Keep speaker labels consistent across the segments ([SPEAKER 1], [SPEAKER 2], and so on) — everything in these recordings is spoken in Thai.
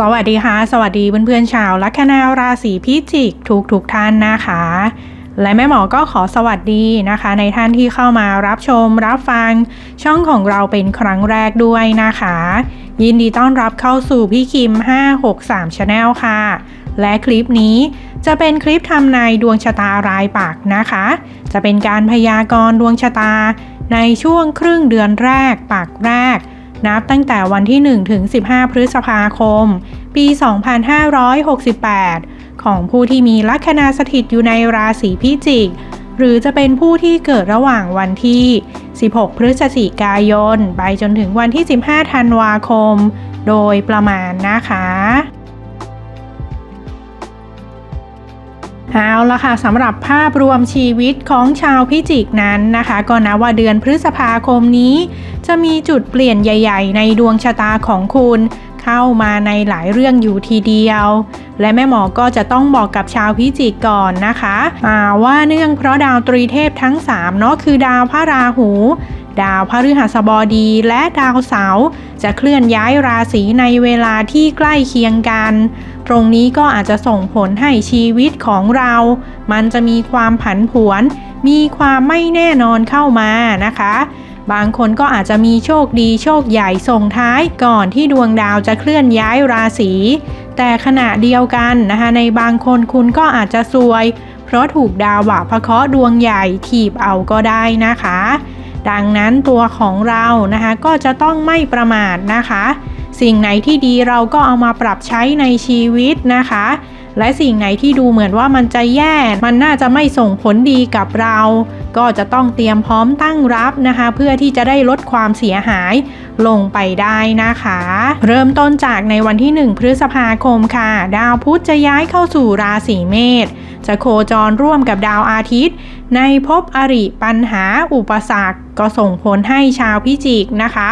[SPEAKER 1] สวัสดีค่ะ สวัสดีเพื่อนๆชาวลัคนาราศีพิจิกทุกทุกๆท่านนะคะ และแม่หมอก็ขอสวัสดีนะคะ ในท่านที่เข้ามารับชมรับฟังช่องของเราเป็นครั้งแรกด้วยนะคะ ยินดีต้อนรับเข้าสู่พี่คิม 563 Channel ค่ะ และคลิปนี้จะเป็นคลิปทำนายดวงชะตารายปักนะคะ จะเป็นการพยากรณ์ดวงชะตา ในช่วงครึ่งเดือนแรกปักแรก นับตั้งแต่วันที่ 1 ถึง 15 พฤษภาคม ปี 2568 ของผู้ที่มีลัคนาสถิตอยู่ในราศีพิจิก หรือจะเป็นผู้ที่เกิดระหว่างวันที่ 16 พฤศจิกายน ไปจนถึงวันที่ 15 ธันวาคม โดยประมาณนะคะเอาละค่ะสำหรับภาพรวมชีวิตของชาวพิจิกนั้นนะคะ ก็นับว่าเดือนพฤษภาคมนี้ จะมีจุดเปลี่ยนใหญ่ ๆ ในดวงชะตาของคุณ เข้ามาในหลายเรื่องอยู่ทีเดียว และแม่หมอก็จะต้องบอกกับชาวพิจิกก่อนนะคะอ่าว่าเนื่องเพราะดาวตรีเทพทั้ง3เนาะคือดาวพระราหูดาวพฤหัสบดีและดาวเสาร์จะเคลื่อนย้ายราศีในเวลาที่ใกล้เคียงกัน ตรงนี้ก็อาจจะส่งผลให้ชีวิตของเรา มันจะมีความผันผวน มีความไม่แน่นอนเข้ามานะคะ บางคนก็อาจจะมีโชคดีโชคใหญ่ส่งท้ายก่อนที่ดวงดาวจะเคลื่อนย้ายราศีแต่ขณะเดียวกันนะคะในบางคนคุณก็อาจจะซวย เพราะถูกดาวบาพะเคราะห์ดวงใหญ่ถีบเอาก็ได้นะคะ ดังนั้นตัวของเรานะคะก็จะต้องไม่ประมาทนะคะ สิ่งไหนที่ดีเราก็เอามาปรับใช้ในชีวิตนะคะ และสิ่งไหนที่ดูเหมือนว่ามันจะแย่ มันน่าจะไม่ส่งผลดีกับเรา ก็จะต้องเตรียมพร้อมตั้งรับนะคะ เพื่อที่จะได้ลดความเสียหายลงไปได้นะคะ เริ่มต้นจากในวันที่ 1 พฤษภาคมค่ะ ดาวพุธจะย้ายเข้าสู่ราศีเมษ จะโคจรร่วมกับดาวอาทิตย์ ในภพอริปัญหาอุปสรรคก็ส่งผลให้ชาวพิจิกนะคะ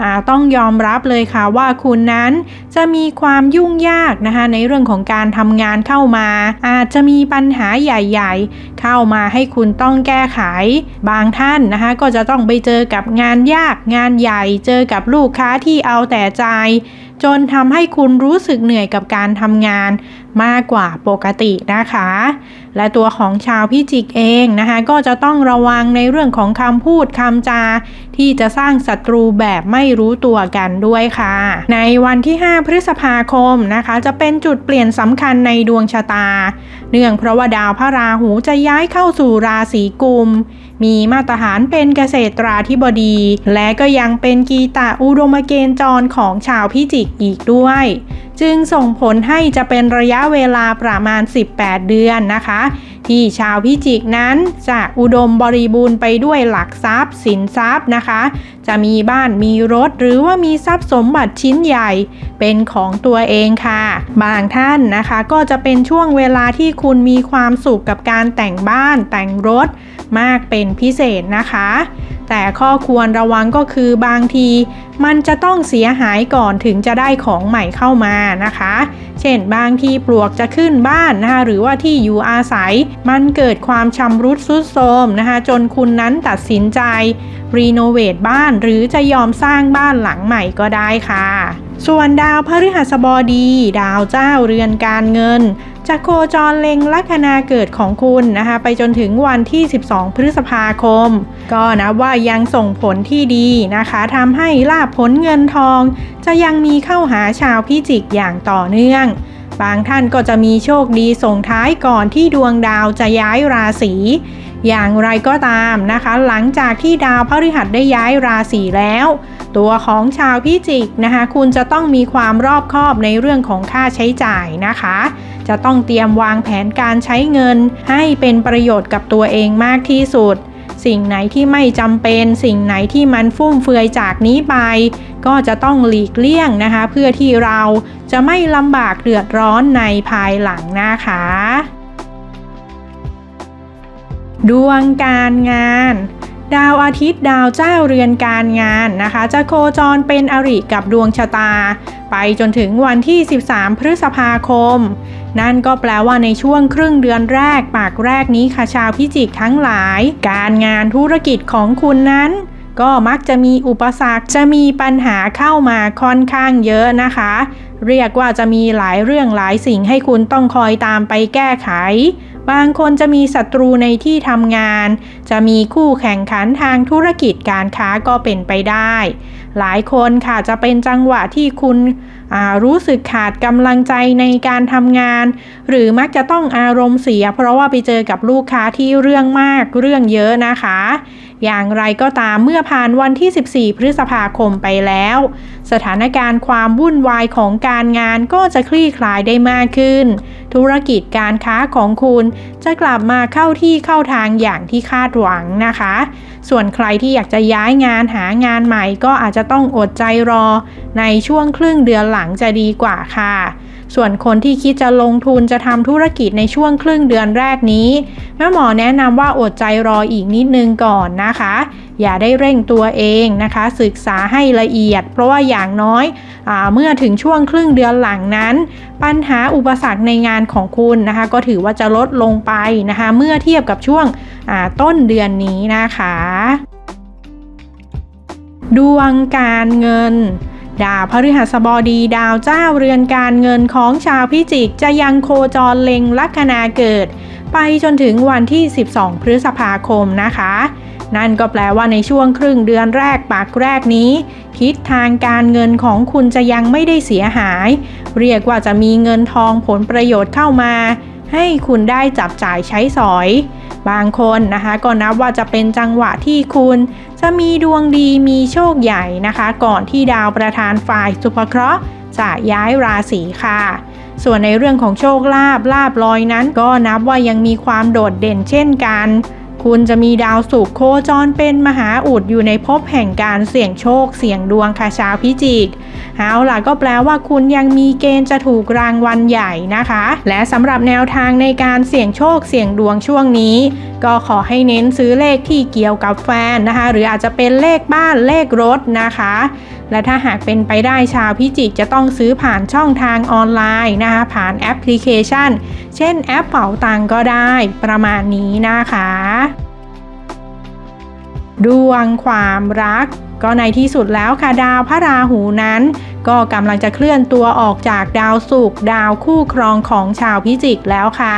[SPEAKER 1] อ่าต้องยอมรับเลยค่ะว่าคุณนั้นจะมีความยุ่งยากนะคะในเรื่องของการทำงานเข้ามา อาจจะมีปัญหาใหญ่ ๆ เข้ามาให้คุณต้องแก้ไข บางท่านนะคะก็จะต้องไปเจอกับงานยากงานใหญ่ เจอกับลูกค้าที่เอาแต่ใจจนทำให้คุณรู้สึกเหนื่อยกับการทำงาน มากกว่าปกตินะคะ และตัวของชาวพิจิกเองนะคะก็จะต้องระวังในเรื่องของคำพูดคำจา ที่จะสร้างศัตรูแบบไม่รู้ตัวกันด้วยค่ะ ในวันที่ 5 พฤษภาคมนะคะ จะเป็นจุดเปลี่ยนสำคัญในดวงชะตา เนื่องเพราะว่าดาวพระราหูจะย้ายเข้าสู่ราศีกุมมีมาตรฐานเป็นเกษตราธิบดี และก็ยังเป็นกีตาอุดมเกณฑ์จรของชาวพิจิกอีกด้วย จึงส่งผลให้จะเป็นระยะเวลาประมาณ 18 เดือนนะคะ ที่ชาวพิจิกนั้นจะอุดมบริบูรณ์ไปด้วยหลักทรัพย์ สินทรัพย์นะคะ จะมีบ้านมีรถหรือว่ามีทรัพย์สมบัติชิ้นใหญ่ เป็นของตัวเองค่ะ บางท่านนะคะก็จะเป็นช่วงเวลาที่คุณมีความสุขกับการแต่งบ้านแต่งรถมากเป็นพิเศษนะคะ แต่ข้อควรระวังก็คือบางที มันจะต้องเสียหายก่อนถึงจะได้ของใหม่เข้ามานะคะ เช่นบางทีปลวกจะขึ้นบ้านนะคะหรือว่าที่อยู่อาศัย มันเกิดความชำรุดทรุดโทรมนะคะจนคุณนั้นตัดสินใจรีโนเวทบ้านหรือจะยอมสร้างบ้านหลังใหม่ก็ได้ค่ะ ส่วนดาวพฤหัสบดี ดาวเจ้าเรือนการเงินจะโคจรเล็งลัคนาเกิดของคุณนะคะไปจนถึงวันที่ 12 พฤษภาคม ก็นะว่ายังส่งผลที่ดีนะคะทำให้ลาภผลเงินทอง จะยังมีเข้าหาชาวพิจิกอย่างต่อเนื่อง บางท่านก็จะมีโชคดีส่งท้ายก่อนที่ดวงดาวจะย้ายราศี อย่างไรก็ตามนะคะ หลังจากที่ดาวพฤหัสได้ย้ายราศีแล้ว ตัวของชาวพิจิกนะคะ คุณจะต้องมีความรอบคอบในเรื่องของค่าใช้จ่ายนะคะ จะต้องเตรียมวางแผนการใช้เงิน ให้เป็นประโยชน์กับตัวเองมากที่สุด สิ่งไหนที่ไม่จำเป็น สิ่งไหนที่มันฟุ่มเฟือยจากนี้ไป ก็จะต้องหลีกเลี่ยงนะคะ เพื่อที่เราจะไม่ลำบากเดือดร้อนในภายหลังนะคะ ดวงการงาน ดาวอาทิตย์ดาวเจ้าเรือนการงานนะคะ จะโคจรเป็นอริกับดวงชะตา ไปจนถึงวันที่ 13 พฤษภาคม นั่นก็แปลว่าในช่วงครึ่งเดือนแรกปากแรกนี้ค่ะชาวพิจิกทั้งหลาย การงานธุรกิจของคุณนั้นก็มักจะมีอุปสรรคจะมีปัญหาเข้ามาค่อนข้างเยอะนะคะ เรียกว่าจะมีหลายเรื่องหลายสิ่งให้คุณต้องคอยตามไปแก้ไข บางคนจะมีศัตรูในที่ทำงาน จะมีคู่แข่งขันทางธุรกิจการค้าก็เป็นไปได้ หลายคนค่ะจะเป็นจังหวะที่คุณรู้สึกขาดกำลังใจในการทำงาน หรือมักจะต้องอารมณ์เสีย เพราะว่าไปเจอกับลูกค้าที่เรื่องมากเรื่องเยอะนะคะ อย่างไรก็ตามเมื่อผ่านวันที่ 14 พฤษภาคมไปแล้ว สถานการณ์ความวุ่นวายของการงานก็จะคลี่คลายได้มากขึ้น ธุรกิจการค้าของคุณจะกลับมาเข้าที่เข้าทางอย่างที่คาดหวังนะคะ ส่วนใครที่อยากจะย้ายงานหางานใหม่ก็อาจจะต้องอดใจรอ ในช่วงครึ่งเดือนหลังจะดีกว่าค่ะ ส่วนคนที่คิดจะลงทุนจะทำธุรกิจในช่วงครึ่งเดือนแรกนี้แม่หมอแนะนำว่าอดใจรออีกนิดนึงก่อนนะคะอย่าได้เร่งตัวเองนะคะ ศึกษาให้ละเอียด เพราะว่าอย่างน้อยอเมื่อถึงช่วงครึ่งเดือนหลังนั้น ปัญหาอุปสรรคในงานของคุณนะคะ ก็ถือว่าจะลดลงไปนะคะ เมื่อเทียบกับช่วงต้นเดือนนี้นะคะ ดวงการเงินดาวพฤหัสบดีดาวเจ้าเรือนการเงินของชาวพิจิกจะยังโคจรเล็งลัคนาเกิด ไปจนถึงวันที่ 12 พฤษภาคมนะคะ นั่นก็แปลว่าในช่วงครึ่งเดือนแรกปากแรกนี้ ทิศทางการเงินของคุณจะยังไม่ได้เสียหาย เรียกว่าจะมีเงินทองผลประโยชน์เข้ามา ให้คุณได้จับจ่ายใช้สอย บางคนนะคะก็นับว่าจะเป็นจังหวะที่คุณ จะมีดวงดีมีโชคใหญ่นะคะ ก่อนที่ดาวประธานฝ่ายสุภเคราะห์จะย้ายราศีค่ะส่วนในเรื่องของโชคลาภลาบลอยนั้นก็นับว่ายังมีความโดดเด่นเช่นกัน คุณจะมีดาวศุกร์โคจรเป็นมหาอุดอยู่ในภพแห่งการเสี่ยงโชคเสี่ยงดวงค่ะชาวพิจิก เอาล่ะก็แปลว่าคุณยังมีเกณฑ์จะถูกรางวัลใหญ่นะคะ และสำหรับแนวทางในการเสี่ยงโชคเสี่ยงดวงช่วงนี้ ก็ขอให้เน้นซื้อเลขที่เกี่ยวกับแฟนนะคะ หรืออาจจะเป็นเลขบ้านเลขรถนะคะ และถ้าหากเป็นไปได้ชาวพิจิกจะต้องซื้อผ่านช่องทางออนไลน์นะคะ ผ่านแอปพลิเคชัน เช่นแอปเป๋าตังก็ได้ประมาณนี้นะคะ ดวงความรัก ก็ในที่สุดแล้วค่ะดาวพระราหูนั้น ก็กำลังจะเคลื่อนตัวออกจากดาวศุกร์ดาวคู่ครองของชาวพิจิกแล้วค่ะ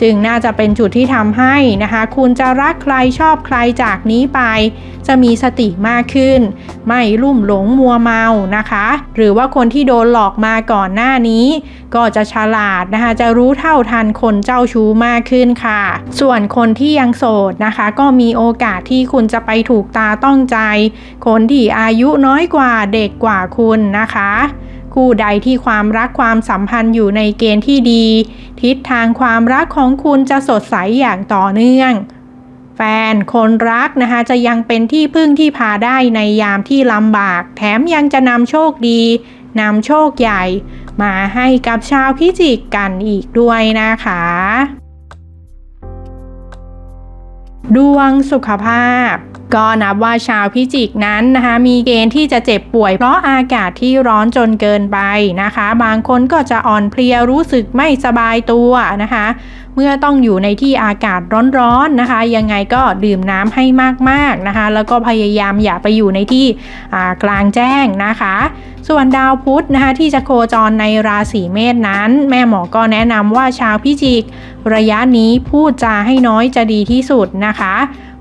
[SPEAKER 1] จึงน่าจะเป็นจุดที่ทำให้นะคะ คุณจะรักใครชอบใครจากนี้ไป จะมีสติมากขึ้น ไม่ลุ่มหลงมัวเมานะคะ หรือว่าคนที่โดนหลอกมาก่อนหน้านี้ ก็จะฉลาดนะคะ จะรู้เท่าทันคนเจ้าชู้มากขึ้นค่ะ ส่วนคนที่ยังโสดนะคะ ก็มีโอกาสที่คุณจะไปถูกตาต้องใจ คนที่อายุน้อยกว่าเด็กกว่าคุณนะคะ คู่ใดที่ความรักความสัมพันธ์อยู่ในเกณฑ์ที่ดี ทิศทางความรักของคุณจะสดใสอย่างต่อเนื่อง แฟนคนรักนะคะจะยังเป็นที่พึ่งที่พาได้ในยามที่ลำบาก แถมยังจะนำโชคดีนำโชคใหญ่ มาให้กับชาวพิจิกกันอีกด้วยนะคะ ดวงสุขภาพก็นับว่าชาวพิจิกนั้นนะคะมีเกณฑ์ที่จะเจ็บป่วยเพราะอากาศที่ร้อนจนเกินไปนะคะ บางคนก็จะอ่อนเพลียรู้สึกไม่สบายตัวนะคะ เมื่อต้องอยู่ในที่อากาศร้อนๆนะคะ ยังไงก็ดื่มน้ำให้มากๆนะคะ แล้วก็พยายามอย่าไปอยู่ในที่กลางแจ้งนะคะ ส่วนดาวพุธนะคะที่จะโคจรในราศีเมษนั้น แม่หมอก็แนะนำว่าชาวพิจิก ระยะนี้พูดจาให้น้อยจะดีที่สุดนะคะ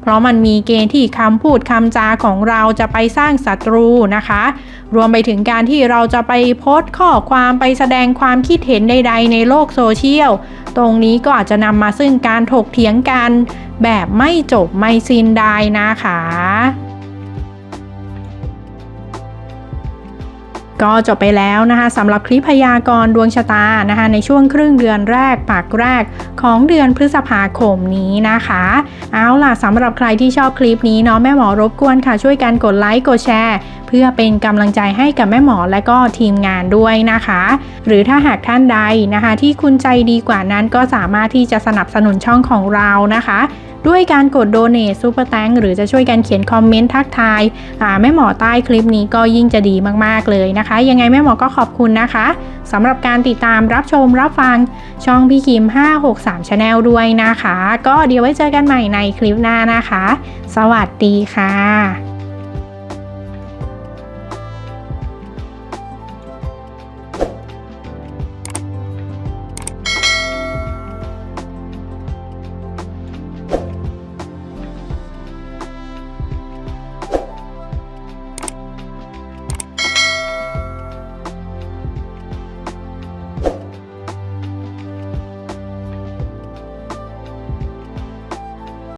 [SPEAKER 1] เพราะมันมีเกณฑ์ที่คำพูดคำจาของเราจะไปสร้างศัตรูนะคะ รวมไปถึงการที่เราจะไปโพสต์ข้อความไปแสดงความคิดเห็นใด ๆ ในโลกโซเชียล ตรงนี้ก็อาจจะนำมาซึ่งการถกเถียงกัน แบบไม่จบไม่สิ้นได้นะคะ ก็จบไปแล้วนะคะสำหรับคลิปพยากรณ์ดวงชะตานะคะในช่วงครึ่งเดือนแรกปากแรกของเดือนพฤษภาคมนี้นะคะ เอาล่ะสำหรับใครที่ชอบคลิปนี้เนาะแม่หมอรบกวนค่ะช่วยกันกดไลค์กดแชร์ พื่อเป็นกำลังใจให้กับแม่หมอและก็ทีมงานด้วยนะคะ หรือถ้าหากท่านใดนะคะ ที่คุณใจดีกว่านั้นก็สามารถที่จะสนับสนุนช่องของเรานะคะ ด้วยการกดโดเน t ซูเปอร์แตงหรือจะช่วยกันเขียนคอมเมนต์ทักทายแม่หมอใต้คลิปนี้ก็ยิ่งจะดีมากๆเลยนะคะ ยังไงแม่หมอก็ขอบคุณนะคะสำหรับการติดตามรับชมรับฟังช่องพี่คิม 563 Channel ด้วยนะคะ ก็เดี๋ยวไว้เจอกันใหม่ในคลิปหน้านะคะ สวัสดีค่ะ